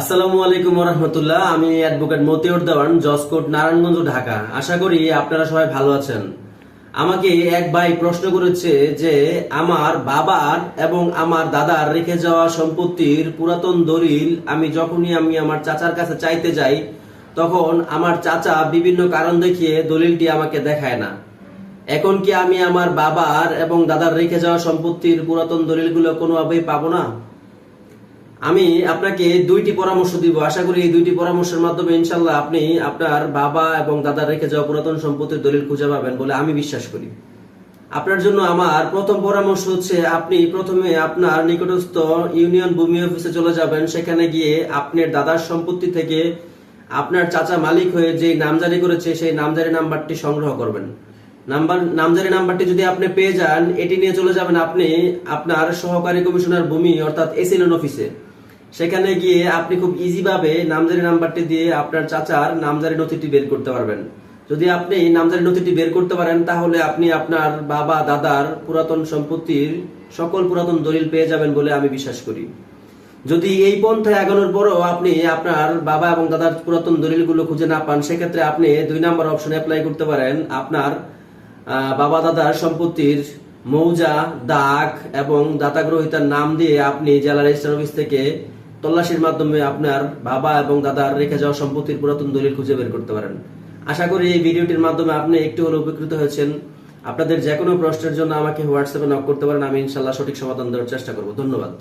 আসসালামু আলাইকুম রহমতুল্লাহ আমি অ্যাডভোকেট মতিউর দেওয়ান জসকোট নারায়ণগঞ্জ, ঢাকা। আশা করি আপনারা সবাই ভালো আছেন। আমাকে এক ভাই প্রশ্ন করেছে যে, আমার বাবার এবং আমার দাদার রেখে যাওয়া সম্পত্তির পুরাতন দলিল আমি যখনই আমি আমার চাচার কাছে চাইতে যাই, তখন আমার চাচা বিভিন্ন কারণ দেখিয়ে দলিলটি আমাকে দেখায় না। এখন কি আমি আমার বাবার এবং দাদার রেখে যাওয়া সম্পত্তির পুরাতন দলিলগুলো কোনোভাবেই পাবো না? আমি আপনাকে দুইটি পরামর্শ দিব। আশা করি এই দুইটি পরামর্শের মাধ্যমে ইনশাল্লাহ আপনি আপনার বাবা এবং দাদার রেখে যাওয়া পুরাতন সম্পত্তির দলিল খুঁজে পাবেন বলে আমি বিশ্বাস করি। আপনার জন্য আমার প্রথম পরামর্শ হচ্ছে, আপনি প্রথমে আপনার নিকটস্থ ইউনিয়ন ভূমি অফিসে চলে যাবেন। সেখানে গিয়ে আপনার দাদার সম্পত্তি থেকে আপনার চাচা মালিক হয়ে যে নামজারি করেছে, সেই নামজারি নাম্বারটি সংগ্রহ করবেন। নাম্বার, নামজারি নাম্বারটি যদি আপনি পেয়ে যান, এটি নিয়ে চলে যাবেন আপনি আপনার সহকারী কমিশনার ভূমি, অর্থাৎ এসিলন অফিসে। সেখানে গিয়ে আপনি খুব ইজি ভাবে নামজারি নাম্বারটি দিয়ে আপনার চাচার নামজারি নথিটি বের করতে পারবেন। যদি আপনি নামজারি নথিটি বের করতে পারেন, তাহলে আপনি আপনার বাবা, দাদার পুরাতন সম্পত্তির সকল পুরাতন দলিল পেয়ে যাবেন বলে আমি বিশ্বাস করি। যদি এই পন্থায় আগানোর পরও আপনি আপনার বাবা এবং দাদার পুরাতন দলিলগুলো খুঁজে না পান, সেক্ষেত্রে আপনি দুই নম্বর অপশনে অ্যাপ্লাই করতে পারেন। আপনার বাবা, দাদার সম্পত্তির মৌজা, দাগ এবং দাতা গ্রহিতার নাম দিয়ে আপনি জেলা রেজিস্ট্রার অফিস থেকে তল্লাশির মাধ্যমে আপনার বাবা এবং দাদার রেখে যাওয়া সম্পত্তির পুরাতন দলিল খুঁজে বের করতে পারেন। আশা করি এই ভিডিওটির মাধ্যমে আপনি একটু হলে উপকৃত হয়েছেন। আপনাদের যে কোনো প্রশ্নের জন্য আমাকে হোয়াটসঅ্যাপে নক করতে পারেন, আমি ইনশাল্লাহ সঠিক সমাধান দেওয়ার চেষ্টা করব। ধন্যবাদ।